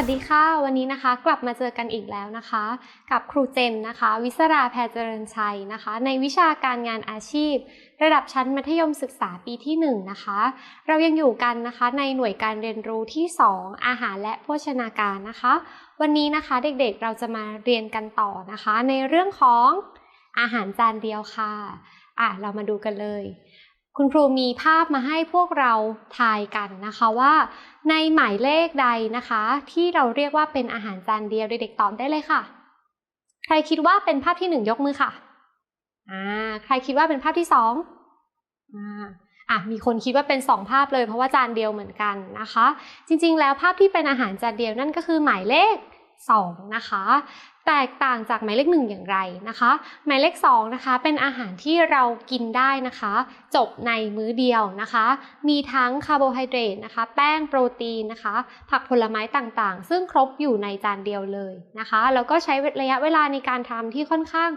วัสดีค่ะ วันนี้นะคะกลับมาเจอกันอีกแล้วนะคะ กับครูเจมนะคะ วิศราแพรเจริญชัยนะคะ ในวิชาการงานอาชีพ ระดับชั้นมัธยมศึกษาปีที่1นะคะ เรายังอยู่กันนะคะในหน่วยการเรียนรู้ที่ 2 อาหารและโภชนาการนะคะ วันนี้นะคะเด็กๆเราจะมาเรียนกันต่อนะคะ ในเรื่องของอาหารจานเดียวค่ะอะเรามาดูกันเลย คุณครูมีภาพมาให้พวกเราทายกันนะคะว่า ในหมายเลขใดนะคะ ที่เราเรียกว่าเป็นอาหารจานเดียวเด็กๆตอบได้เลยค่ะ ใครคิดว่าเป็นภาพที่หนึ่งยกมือค่ะอ่าใครคิดว่าเป็นภาพที่สองอ่าอะมีคนคิดว่าเป็นสองภาพเลยเพราะว่าจานเดียวเหมือนกันนะคะ จริงๆ แล้วภาพที่เป็นอาหารจานเดียวนั่นก็คือหมายเลขสองนะคะ แตกต่างจากหมายเลขหนึ่งอย่างไรนะคะ หมายเลขสองนะคะเป็นอาหารที่เรากินได้นะคะ จบในมื้อเดียวนะคะ มีทั้งคาร์โบไฮเดรตนะคะแป้งโปรตีนนะคะ ผักผลไม้ต่างๆ ซึ่งครบอยู่ในจานเดียวเลยนะคะ แล้วก็ใช้ระยะเวลาในการทำที่ค่อนข้าง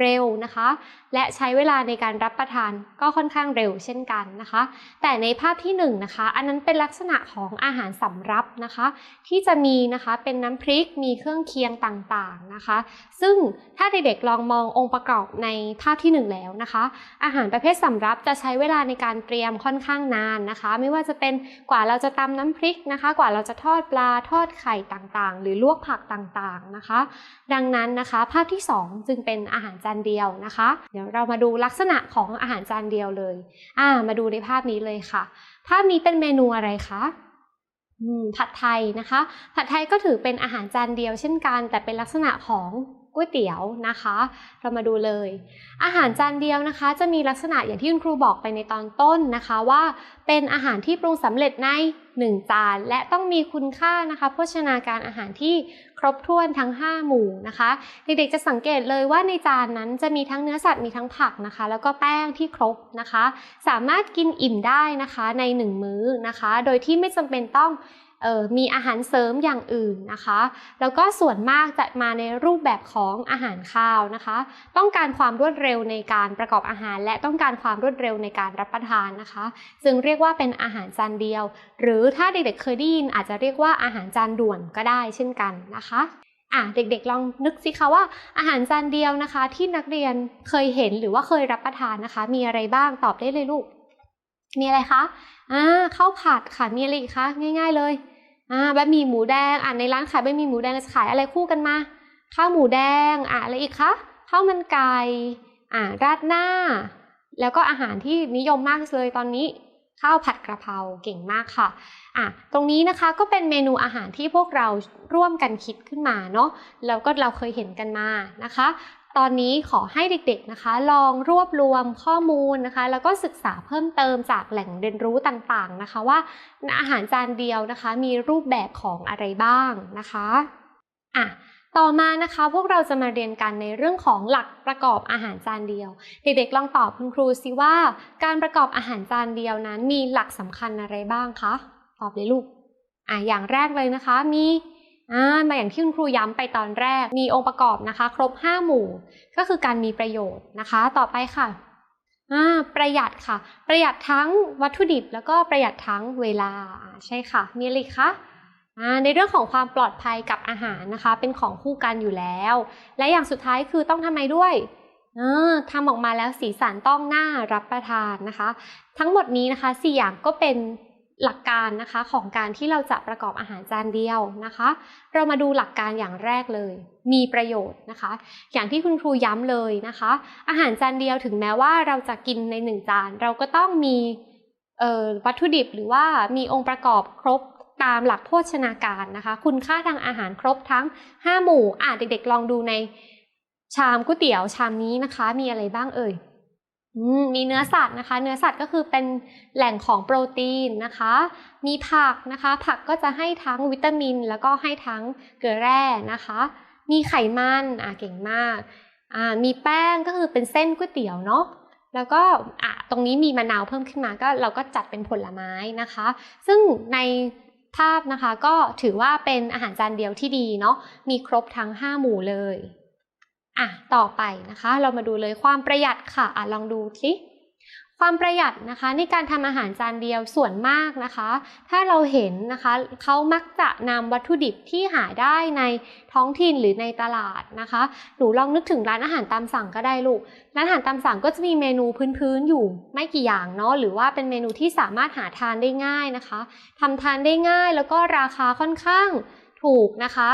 เร็วนะคะ และใช้เวลาในการรับประทานก็ค่อนข้างเร็วเช่นกันนะคะ แต่ในภาพที่1นงนะคะ อันนั้นเป็นลักษณะของอาหารสำรับนะคะ ที่จะมีนะคะเป็นน้ำพริกมีเครื่องเคียงต่างๆนะคะ ซึ่งถ้าเด็กๆลองมององค์ประกอบในภาพที่ 1 แล้วนะคะ อาหารประเภทสำรับจะใช้เวลาในการเตรียมค่อนข้างนานนะคะ ไม่ว่าจะเป็นกว่าเราจะตำน้ำพริกนะคะ กว่าเราจะทอดปลาทอดไข่ต่างๆ หรือลวกผักต่างๆนะคะ ดังนั้นนะคะ ภาพที่ 2 จึงเป็นอาหารจานเดียวนะคะ เดี๋ยวเรามาดูลักษณะของอาหารจานเดียวเลย อ่า มาดูในภาพนี้เลยค่ะ ภาพนี้เป็นเมนูอะไรคะผัดไทยนะคะ ผัดไทยก็ถือเป็นอาหารจานเดียวเช่นกัน แต่เป็นลักษณะของก๋วยเตี๋ยวนะคะ เรามาดูเลย อาหารจานเดียวนะคะ จะมีลักษณะอย่างที่คุณครูบอกไปในตอนต้นนะคะว่า เป็นอาหารที่ปรุงสำเร็จใน 1 จาน และต้องมีคุณค่านะคะโภชนาการอาหารที่ครบถ้วนทั้ง 5 หมู่นะคะ เด็กๆจะสังเกตเลยว่าในจานนั้นจะมีทั้งเนื้อสัตว์มีทั้งผักนะคะ แล้วก็แป้งที่ครบนะคะ สามารถกินอิ่มได้นะคะใน 1 มื้อนะคะ โดยที่ไม่จำเป็นต้อง มีอาหารเสริมอย่างอื่นนะคะ แล้วก็ส่วนมากจะมาในรูปแบบของอาหารข้าวนะคะ ต้องการความรวดเร็วในการประกอบอาหาร และต้องการความรวดเร็วในการรับประทานนะคะ จึงเรียกว่าเป็นอาหารจานเดียว หรือถ้าเด็กๆเคยได้ยินอาจจะเรียกว่าอาหารจานด่วนก็ได้เช่นกันนะคะอะเด็กๆลองนึกสิคะว่าอาหารจานเดียวนะคะ ที่นักเรียนเคยเห็นหรือว่าเคยรับประทานนะคะ มีอะไรบ้างตอบได้เลยลูก มีอะไรคะอ่าข้าวผัดค่ะมีอะไรอีกคะง่าย ๆเลยอ่าบะหมี่หมูแดงอ่าในร้านขายบะหมี่หมูแดงจะขายอะไรคู่กันมาข้าวหมูแดงอ่าอะไรอีกคะข้าวมันไก่อ่าราดหน้า แล้วก็อาหารที่นิยมมากเลยตอนนี้ข้าวผัดกระเพราเก่งมากค่ะอะ ตรงนี้นะคะก็เป็นเมนูอาหารที่พวกเราร่วมกันคิดขึ้นมาเนาะแล้วก็เราเคยเห็นกันมานะคะตอนนี้ขอให้เด็กๆนะคะ ลองรวบรวมข้อมูลนะคะ แล้วก็ศึกษาเพิ่มเติมจากแหล่งเรียนรู้ต่างๆนะคะ ว่าอาหารจานเดียวนะคะ มีรูปแบบของอะไรบ้างนะคะอะต่อมานะคะพวกเราจะมาเรียนกันในเรื่องของหลักประกอบอาหารจานเดียว เด็กๆลองตอบคุณครูสิว่า การประกอบอาหารจานเดียวนั้นมีหลักสำคัญอะไรบ้างคะตอบเลยลูกอะอย่างแรกเลยนะคะมี อ่ามาอย่างที่คุณครูย้ำไปตอนแรก มีองค์ประกอบนะคะ ครบ 5 หมู่ ก็คือการมีประโยชน์นะคะ ต่อไปค่ะอ่าประหยัดค่ะ ประหยัดทั้งวัตถุดิบ แล้วก็ประหยัดทั้งเวลาใช่ค่ะ มีอะไรคะในเรื่องของความปลอดภัยกับอาหารนะคะ เป็นของคู่กันอยู่แล้ว และอย่างสุดท้ายคือต้องทำไมด้วยทำออกมาแล้วสีสันต้องน่ารับประทานนะคะ ทั้งหมดนี้นะคะสี่อย่างก็เป็น หลักการนะคะของการที่เราจะประกอบอาหารจานเดียวนะคะ เรามาดูหลักการอย่างแรกเลย มีประโยชน์นะคะ อย่างที่คุณครูย้ำเลยนะคะ อาหารจานเดียวถึงแม้ว่าเราจะกินในหนึ่งจาน เราก็ต้องมีวัตถุดิบหรือว่ามีองค์ประกอบครบตามหลักโภชนาการนะคะ คุณค่าทางอาหารครบทั้ง 5 หมู่อ่าเด็กๆ ลองดูในชามก๋วยเตี๋ยวชามนี้นะคะ มีอะไรบ้างเอ่ย มีเนื้อสัตว์นะคะ เนื้อสัตว์ก็คือเป็นแหล่งของโปรตีนนะคะ มีผักนะคะ ผักก็จะให้ทั้งวิตามิน แล้วก็ให้ทั้งเกลือแร่นะคะ มีไขมันอ่าเก่งมากอ่ามีแป้งก็คือเป็นเส้นก๋วยเตี๋ยวเนาะแล้วก็อะตรงนี้มีมะนาวเพิ่มขึ้นมาก็เราก็จัดเป็นผลไม้นะคะ ซึ่งในภาพนะคะก็ถือว่าเป็นอาหารจานเดียวที่ดีเนาะมีครบทั้ง 5 หมู่เลย อะต่อไปนะคะ เรามาดูเลยความประหยัดค่ะอะลองดูสิความประหยัดนะคะในการทำอาหารจานเดียวส่วนมากนะคะ ถ้าเราเห็นนะคะเขามักจะนำวัตถุดิบที่หาได้ในท้องถิ่นหรือในตลาดนะคะ หนูลองนึกถึงร้านอาหารตามสั่งก็ได้ลูก ร้านอาหารตามสั่งก็จะมีเมนูพื้นๆอยู่ไม่กี่อย่างเนาะหรือว่าเป็นเมนูที่สามารถหาทานได้ง่ายนะคะทำทานได้ง่ายแล้วก็ราคาค่อนข้างถูกนะคะ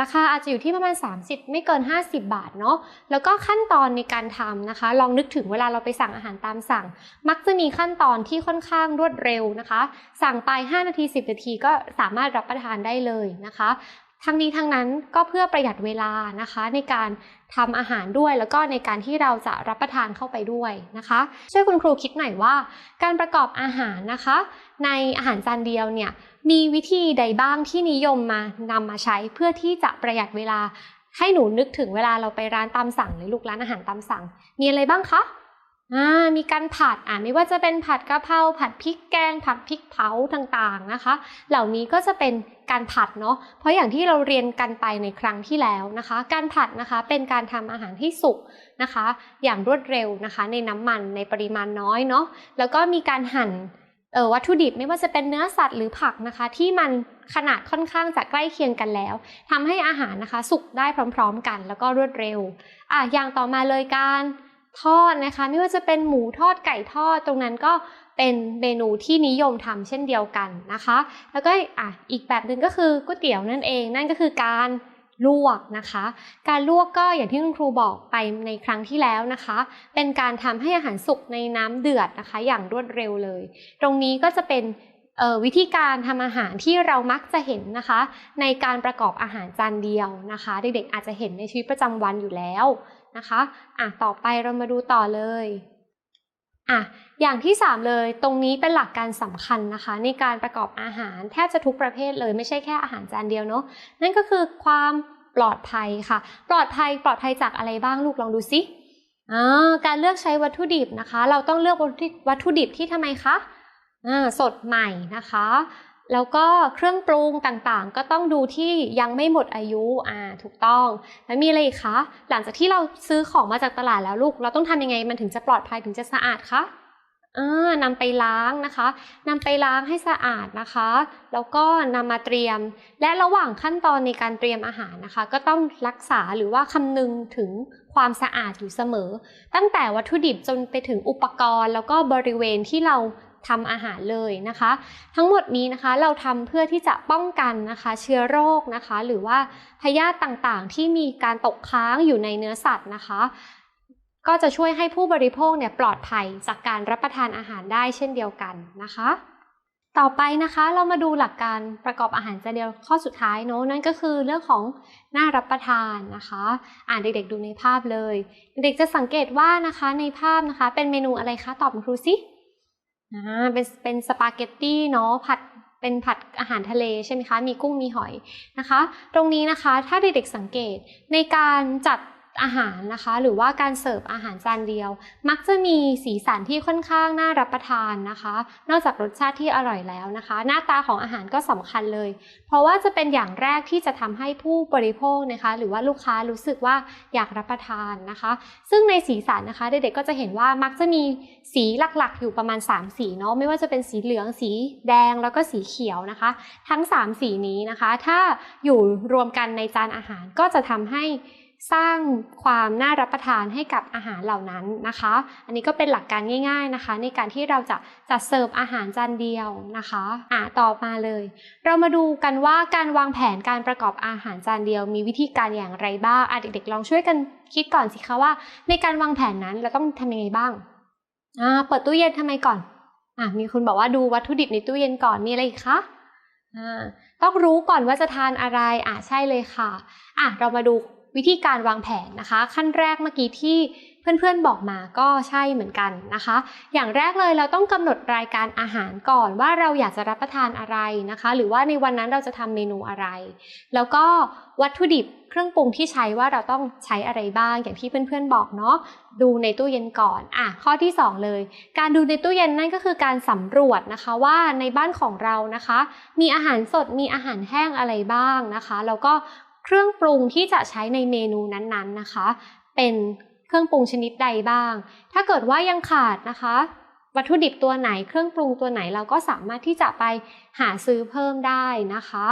ราคาอาจจะอยู่ที่ประมาณ 30 ไม่เกิน 50 บาทเนาะแล้วก็ขั้นตอนในการทำนะคะ ลองนึกถึงเวลาเราไปสั่งอาหารตามสั่ง มักจะมีขั้นตอนที่ค่อนข้างรวดเร็วนะคะ สั่งไป 5 นาที 10 นาทีก็สามารถรับประทานได้เลยนะคะทั้งนี้ทั้งนั้นก็เพื่อประหยัดเวลานะคะ ในการทำอาหารด้วย แล้วก็ในการที่เราจะรับประทานเข้าไปด้วยนะคะ ช่วยคุณครูคิดหน่อยว่า การประกอบอาหารนะคะ ในอาหารจานเดียวเนี่ย มีวิธีใดบ้างที่นิยมมานำมาใช้เพื่อที่จะประหยัดเวลา ให้หนูนึกถึงเวลาเราไปร้านตามสั่งหรือลูกร้านอาหารตามสั่ง มีอะไรบ้างคะอ่ามีการผัดอ่าไม่ว่าจะเป็นผัดกะเพราผัดพริกแกง ผัดพริกเผาต่างๆนะคะ เหล่านี้ก็จะเป็นการผัดเนาะเพราะอย่างที่เราเรียนกันไปในครั้งที่แล้วนะคะ การผัดนะคะเป็นการทำอาหารให้สุกนะคะ อย่างรวดเร็วนะคะ ในน้ำมันในปริมาณน้อยเนาะแล้วก็มีการหั่น วัตถุดิบไม่ว่าจะเป็นเนื้อสัตว์หรือผักนะคะ ที่มันขนาดค่อนข้างจะใกล้เคียงกันแล้วทำให้อาหารนะคะ สุกได้พร้อม ๆ กัน แล้วก็รวดเร็วอะอย่างต่อมาเลยการทอดนะคะ ไม่ว่าจะเป็นหมูทอดไก่ทอดตรงนั้นก็เป็นเมนูที่นิยมทำเช่นเดียวกันนะคะ แล้วก็อะอีกแบบหนึ่งก็คือก๋วยเตี๋ยวนั่นเอง นั่นก็คือการ ลวกนะคะ การลวกก็อย่างที่คุณครูบอกไปในครั้งที่แล้วนะคะ เป็นการทำให้อาหารสุกในน้ำเดือดนะคะ อย่างรวดเร็วเลย ตรงนี้ก็จะเป็นวิธีการทำอาหารที่เรามักจะเห็นนะคะ ในการประกอบอาหารจานเดียวนะคะ เด็กๆอาจจะเห็นในชีวิตประจำวันอยู่แล้วนะคะอะต่อไปเรามาดูต่อเลย อะอย่างที่ 3 เลยตรงนี้เป็นหลักการสำคัญนะคะ ในการประกอบอาหารแทบจะทุกประเภทเลยไม่ใช่แค่อาหารจานเดียวเนาะนั่นก็คือความปลอดภัยค่ะ ปลอดภัยปลอดภัยจากอะไรบ้างลูกลองดูสิอ่าการเลือกใช้วัตถุดิบนะคะ เราต้องเลือกวัตถุดิบที่ทำไมคะอ่าสดใหม่นะคะ แล้วก็เครื่องปรุงต่างๆ ก็ต้องดูที่ยังไม่หมดอายุอ่าถูกต้อง แล้วมีอะไรอีกคะ หลังจากที่เราซื้อของมาจากตลาดแล้วลูก เราต้องทำยังไงมันถึงจะปลอดภัยถึงจะสะอาดคะอ่านำไปล้างนะคะนำไปล้างให้สะอาดนะคะ แล้วก็นำมาเตรียม และระหว่างขั้นตอนในการเตรียมอาหารนะคะ ก็ต้องรักษาหรือว่าคำนึงถึงความสะอาดอยู่เสมอ ตั้งแต่วัตถุดิบจนไปถึงอุปกรณ์ แล้วก็บริเวณที่เรา ทำอาหารเลยนะคะ ทั้งหมดนี้นะคะเราทำเพื่อที่จะป้องกันนะคะเชื้อโรคนะคะ หรือว่าพยาธิต่างๆ ที่มีการตกค้างอยู่ในเนื้อสัตว์นะคะ ก็จะช่วยให้ผู้บริโภคเนี่ยปลอดภัยจากการรับประทานอาหารได้เช่นเดียวกันนะคะต่อไปนะคะเรามาดูหลักการประกอบอาหารจานเดียวข้อสุดท้ายเนอะนั่นก็คือเรื่องของน่ารับประทานนะคะ อ่านเด็กๆดูในภาพเลย เด็กจะสังเกตว่านะคะในภาพนะคะ เป็นเมนูอะไรคะตอบคุณครูสิ อ่าเป็นเป็นสปาเกตตี้เนาะผัดเป็นผัดอาหารทะเลใช่ไหมคะ มีกุ้งมีหอยนะคะ ตรงนี้นะคะถ้าเด็กๆสังเกตในการจัด อาหารนะคะ หรือว่าการเสิร์ฟอาหารจานเดียว มักจะมีสีสันที่ค่อนข้างน่ารับประทานนะคะ นอกจากรสชาติที่อร่อยแล้วนะคะ หน้าตาของอาหารก็สำคัญเลย เพราะว่าจะเป็นอย่างแรกที่จะทำให้ผู้บริโภคนะคะ หรือว่าลูกค้ารู้สึกว่าอยากรับประทานนะคะ ซึ่งในสีสันนะคะเด็กๆก็จะเห็นว่ามักจะมีสีหลักๆ อยู่ประมาณ 3 สีเนาะไม่ว่าจะเป็นสีเหลืองสีแดงแล้วก็สีเขียวนะคะ ทั้ง 3 สีนี้นะคะ ถ้าอยู่รวมกันในจานอาหารก็จะทำให้ สร้างความน่ารับประทานให้กับอาหารเหล่านั้นนะคะ อันนี้ก็เป็นหลักการง่ายๆนะคะ ในการที่เราจะจัดเสิร์ฟอาหารจานเดียวนะคะอ่าต่อมาเลย เรามาดูกันว่าการวางแผนการประกอบอาหารจานเดียว มีวิธีการอย่างไรบ้างอะเด็กๆลองช่วยกันคิดก่อนสิคะว่า ในการวางแผนนั้นเราต้องทำยังไงบ้างอ่าเปิดตู้เย็นทำไมก่อนอะมีคุณบอกว่าดูวัตถุดิบในตู้เย็นก่อนมีอะไรอีกคะอ่าต้องรู้ก่อนว่าจะทานอะไรอะใช่เลยค่ะอะเรามาดู วิธีการวางแผนนะคะ ขั้นแรกเมื่อกี้ที่เพื่อนๆบอกมาก็ใช่เหมือนกันนะคะ อย่างแรกเลยเราต้องกำหนดรายการอาหารก่อนว่าเราอยากจะรับประทานอะไรนะคะ หรือว่าในวันนั้นเราจะทำเมนูอะไร แล้วก็วัตถุดิบเครื่องปรุงที่ใช้ว่าเราต้องใช้อะไรบ้างอย่างที่เพื่อนๆบอกเนาะดูในตู้เย็นก่อนอะข้อที่ 2 เลย การดูในตู้เย็นนั่นก็คือการสำรวจนะคะว่าในบ้านของเรานะคะ มีอาหารสดมีอาหารแห้งอะไรบ้างนะคะแล้วก็ เครื่องปรุงที่จะใช้ในเมนูนั้นๆนะคะ เป็นเครื่องปรุงชนิดใดบ้าง ถ้าเกิดว่ายังขาดนะคะ วัตถุดิบตัวไหนเครื่องปรุงตัวไหนเราก็สามารถที่จะไปหาซื้อเพิ่มได้นะคะ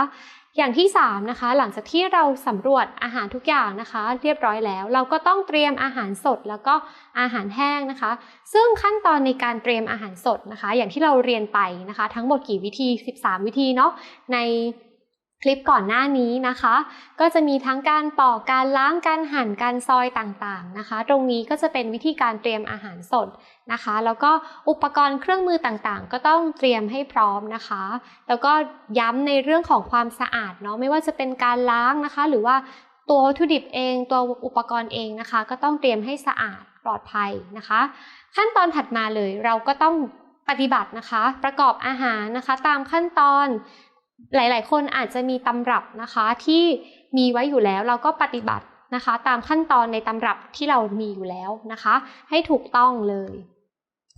อย่างที่3นะคะหลังจากที่เราสำรวจอาหารทุกอย่างนะคะ เรียบร้อยแล้ว เราก็ต้องเตรียมอาหารสดแล้วก็อาหารแห้งนะคะ ซึ่งขั้นตอนในการเตรียมอาหารสดนะคะ อย่างที่เราเรียนไปนะคะ ทั้งหมดกี่วิธี 13 วิธีเนาะใน คลิปก่อนหน้านี้นะคะ ก็จะมีทั้งการปอกการล้างการหั่นการซอยต่างๆนะคะ ตรงนี้ก็จะเป็นวิธีการเตรียมอาหารสดนะคะ แล้วก็อุปกรณ์เครื่องมือต่างๆ ก็ต้องเตรียมให้พร้อมนะคะ แล้วก็ย้ำในเรื่องของความสะอาดเนาะไม่ว่าจะเป็นการล้างนะคะ หรือว่าตัววัตถุดิบเอง ตัวอุปกรณ์เองนะคะ ก็ต้องเตรียมให้สะอาดปลอดภัยนะคะ ขั้นตอนถัดมาเลยเราก็ต้องปฏิบัตินะคะ ประกอบอาหารนะคะ ตามขั้นตอน หลาย ๆ คนอาจจะมีตำรับนะคะที่มีไว้อยู่แล้วเราก็ปฏิบัตินะคะ ตามขั้นตอนในตำรับที่เรามีอยู่แล้วนะคะ ให้ถูกต้องเลย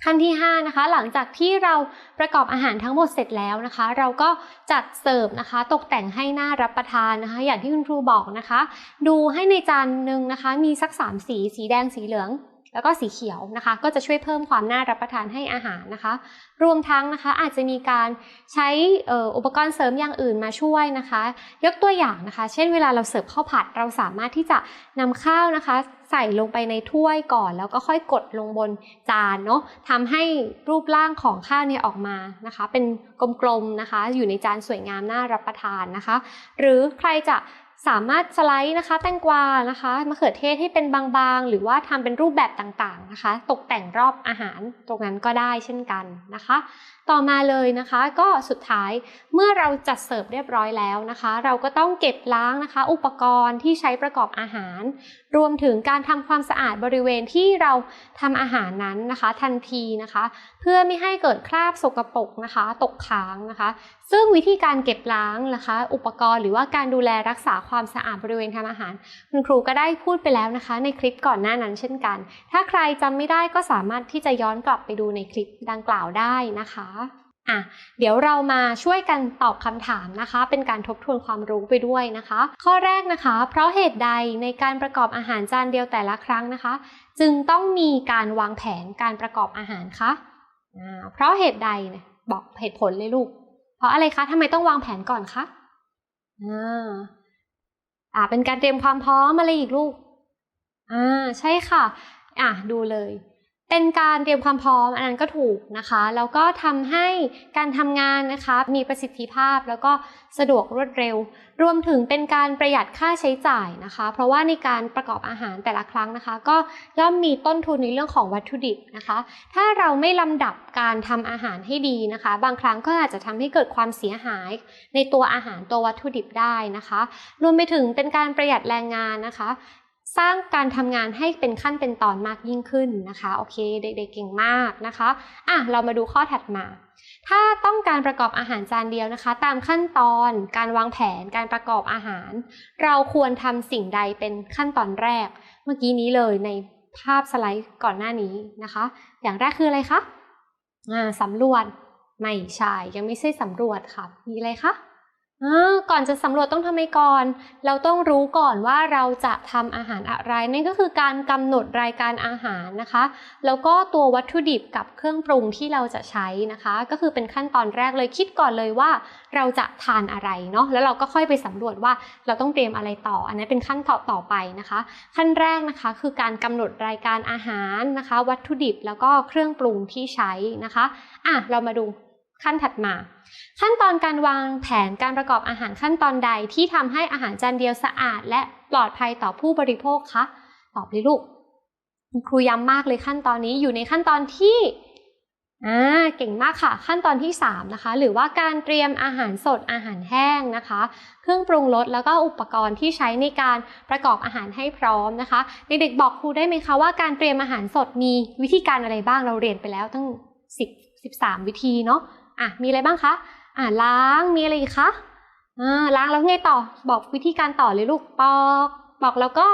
ขั้นที่5นะคะหลังจากที่เราประกอบอาหารทั้งหมดเสร็จแล้วนะคะ เราก็จัดเสิร์ฟนะคะ ตกแต่งให้หน่ารับประทานนะคะ อย่างที่คุณครูบอกนะคะ ดูให้ในจานหนึ่งนะคะ มีสัก 3 สี สีแดงสีเหลือง แล้วก็สีเขียวนะคะ ก็จะช่วยเพิ่มความน่ารับประทานให้อาหารนะคะ รวมทั้งนะคะอาจจะมีการใช้อุปกรณ์เสริมอย่างอื่นมาช่วยนะคะ ยกตัวอย่างนะคะ เช่นเวลาเราเสิร์ฟข้าวผัดเราสามารถที่จะนำข้าวนะคะ ใส่ลงไปในถ้วยก่อน แล้วก็ค่อยกดลงบนจานเนาะทำให้รูปร่างของข้าวเนี่ยออกมานะคะ เป็นกลมๆนะคะ อยู่ในจานสวยงามน่ารับประทานนะคะ หรือใครจะ สามารถสไลด์นะคะแตงกวานะคะมะเขือเทศให้เป็นบางๆ หรือว่าทำเป็นรูปแบบต่างๆนะคะ ตกแต่งรอบอาหารตรงนั้นก็ได้เช่นกันนะคะ ต่อมาเลยนะคะก็สุดท้ายเมื่อเราจัดเสิร์ฟเรียบร้อยแล้วนะคะ เราก็ต้องเก็บล้างนะคะ อุปกรณ์ที่ใช้ประกอบอาหาร รวมถึงการทำความสะอาดบริเวณที่เราทำอาหารนั้นนะคะ ทันทีนะคะ เพื่อไม่ให้เกิดคราบสกปรกนะคะ ตกค้างนะคะ ซึ่งวิธีการเก็บล้างนะคะ อุปกรณ์หรือว่าการดูแลรักษาความสะอาดบริเวณทำอาหาร คุณครูก็ได้พูดไปแล้วนะคะ ในคลิปก่อนหน้านั้นเช่นกัน ถ้าใครจำไม่ได้ก็สามารถที่จะย้อนกลับไปดูในคลิปดังกล่าวได้นะคะ อะเดี๋ยวเรามาช่วยกันตอบคำถามนะคะ เป็นการทบทวนความรู้ไปด้วยนะคะ ข้อแรกนะคะ เพราะเหตุใดในการประกอบอาหารจานเดียวแต่ละครั้งนะคะ จึงต้องมีการวางแผนการประกอบอาหารคะอ่าเพราะเหตุใดเนี่ยบอกเหตุผลเลยลูก เพราะอะไรคะทำไมต้องวางแผนก่อนคะอ่าอ่าเป็นการเตรียมความพร้อมอะไรอีกลูกอ่าใช่ค่ะอะดูเลย เป็นการเตรียมความพร้อมอันนั้นก็ถูกนะคะแล้วก็ทำให้การทำงานนะคะมีประสิทธิภาพแล้วก็สะดวกรวดเร็ว รวมถึงเป็นการประหยัดค่าใช้จ่ายนะคะ เพราะว่าในการประกอบอาหารแต่ละครั้งนะคะ ก็ย่อมมีต้นทุนในเรื่องของวัตถุดิบนะคะ ถ้าเราไม่ลำดับการทำอาหารให้ดีนะคะ บางครั้งก็อาจจะทำให้เกิดความเสียหายในตัวอาหารตัววัตถุดิบได้นะคะ รวมไปถึงเป็นการประหยัดแรงงานนะคะ สร้างการทำงานให้เป็นขั้นเป็นตอนมากยิ่งขึ้นนะคะ โอเค เด็กๆเก่งมากนะคะอะเรามาดูข้อถัดมา ถ้าต้องการประกอบอาหารจานเดียวนะคะ ตามขั้นตอนการวางแผนการประกอบอาหาร เราควรทำสิ่งใดเป็นขั้นตอนแรก เมื่อกี้นี้เลยในภาพสไลด์ก่อนหน้านี้นะคะ อย่างแรกคืออะไรคะอ่าสำรวจไม่ใช่ยังไม่ใช่สำรวจค่ะมีอะไรคะ ก่อนจะสำรวจต้องทำไมก่อน เราต้องรู้ก่อนว่าเราจะทำอาหารอะไร นั่นก็คือการกำหนดรายการอาหารนะคะ แล้วก็ตัววัตถุดิบกับเครื่องปรุงที่เราจะใช้นะคะ ก็คือเป็นขั้นตอนแรกเลยคิดก่อนเลยว่า เราจะทานอะไรเนาะ แล้วเราก็ค่อยไปสำรวจว่าเราต้องเตรียมอะไรต่อ อันนี้เป็นขั้นต่อต่อไปนะคะ ขั้นแรกนะคะคือการกำหนดรายการอาหารนะคะ วัตถุดิบแล้วก็เครื่องปรุงที่ใช้นะคะ อะเรามาดู ขั้นถัดมา ขั้นตอนการวางแผนการประกอบอาหารขั้นตอนใดที่ทำให้อาหารจานเดียวสะอาด และปลอดภัยต่อผู้บริโภคคะตอบเลยลูกครูย้ำมากเลยขั้นตอนนี้อยู่ในขั้นตอนที่อ่าเก่งมากค่ะ ขั้นตอนที่ 3 นะคะ หรือว่าการเตรียมอาหารสดอาหารแห้งนะคะ เครื่องปรุงรสแล้วก็อุปกรณ์ที่ใช้ในการประกอบอาหารให้พร้อมนะคะเด็กๆบอกครูได้ไหมคะว่าการเตรียมอาหารสดมีวิธีการอะไรบ้างเราเรียนไปแล้วตั้ง 10 13 วิธีเนาะ อะมีอะไรบ้างคะอะล้างมีอะไรอีกคะอ่าล้างแล้วไงต่อบอกวิธีการต่อเลยลูกปอก ปอกแล้วก็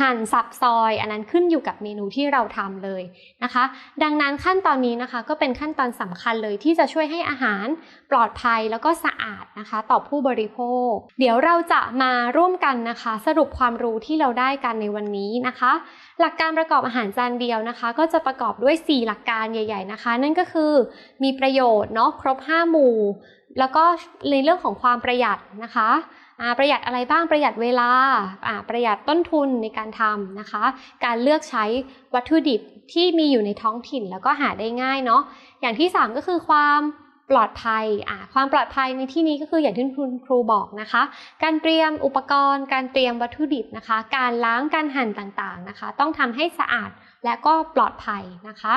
หั่นสับซอย อันนั้นขึ้นอยู่กับเมนูที่เราทำเลยนะคะ ดังนั้นขั้นตอนนี้นะคะก็เป็นขั้นตอนสำคัญเลยที่จะช่วยให้อาหารปลอดภัยแล้วก็สะอาดนะคะ ต่อผู้บริโภค เดี๋ยวเราจะมาร่วมกันนะคะ สรุปความรู้ที่เราได้กันในวันนี้นะคะ หลักการประกอบอาหารจานเดียวนะคะ ก็จะประกอบด้วย 4 หลักการใหญ่ ๆนะคะ นั่นก็คือมีประโยชน์เนาะครบ 5 หมู่ แล้วก็ในเรื่องของความประหยัดนะคะ ประหยัดอะไรบ้างประหยัดเวลาประหยัดต้นทุนในการทำนะคะ การเลือกใช้วัตถุดิบที่มีอยู่ในท้องถิ่นแล้วก็หาได้ง่ายเนาะอย่างที่ 3 ก็คือความปลอดภัยความปลอดภัยในที่นี้ก็คืออย่างที่คุณครูบอกนะคะ การเตรียมอุปกรณ์ การเตรียมวัตถุดิบนะคะ การล้างการหั่นต่างๆนะคะ ต้องทำให้สะอาด และก็ปลอดภัยนะคะ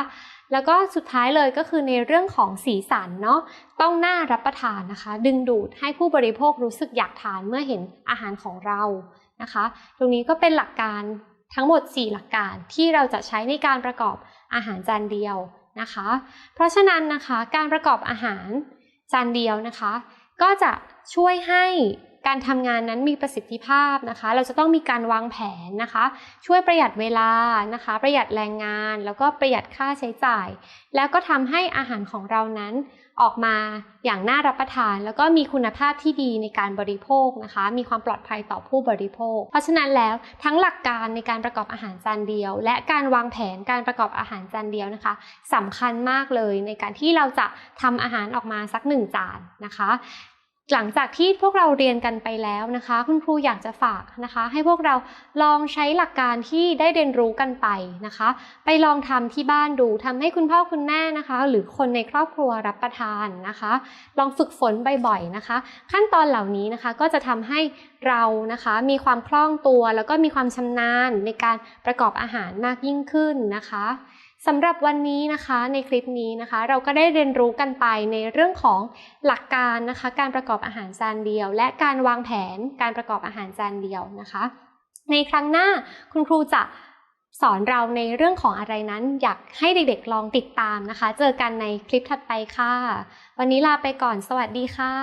แล้วก็สุดท้ายเลยก็คือในเรื่องของสีสันเนาะต้องน่ารับประทานนะคะ ดึงดูดให้ผู้บริโภครู้สึกอยากทานเมื่อเห็นอาหารของเรานะคะ ตรงนี้ก็เป็นหลักการทั้งหมด 4 หลักการที่เราจะใช้ในการประกอบอาหารจานเดียวนะคะ เพราะฉะนั้นนะคะการประกอบอาหารจานเดียวนะคะ ก็จะช่วยให้ การทำงานนั้นมีประสิทธิภาพนะคะ เราจะต้องมีการวางแผนนะคะ ช่วยประหยัดเวลานะคะ ประหยัดแรงงาน แล้วก็ประหยัดค่าใช้จ่าย แล้วก็ทำให้อาหารของเรานั้นออกมาอย่างน่ารับประทาน แล้วก็มีคุณภาพที่ดีในการบริโภคนะคะ มีความปลอดภัยต่อผู้บริโภค เพราะฉะนั้นแล้วทั้งหลักการในการประกอบอาหารจานเดียว และการวางแผนการประกอบอาหารจานเดียวนะคะสำคัญมากเลยในการที่เราจะทำอาหารออกมาสักหนึ่งจานนะคะ หลังจากที่พวกเราเรียนกันไปแล้วนะคะ คุณครูอยากจะฝากนะคะ ให้พวกเราลองใช้หลักการที่ได้เรียนรู้กันไปนะคะ ไปลองทำที่บ้านดูทำให้คุณพ่อคุณแม่นะคะ หรือคนในครอบครัวรับประทานนะคะ ลองฝึกฝนบ่อยๆนะคะ ขั้นตอนเหล่านี้นะคะก็จะทำให้เรานะคะมีความคล่องตัวแล้วก็มีความชำนาญในการประกอบอาหารมากยิ่งขึ้นนะคะ สำหรับวันนี้นะคะในคลิปนี้นะคะ เราก็ได้เรียนรู้กันไปในเรื่องของหลักการนะคะ การประกอบอาหารจานเดียว และการวางแผนการประกอบอาหารจานเดียวนะคะ ในครั้งหน้าคุณครูจะสอนเราในเรื่องของอะไรนั้น อยากให้เด็กๆลองติดตามนะคะ เจอกันในคลิปถัดไปค่ะ วันนี้ลาไปก่อนสวัสดีค่ะ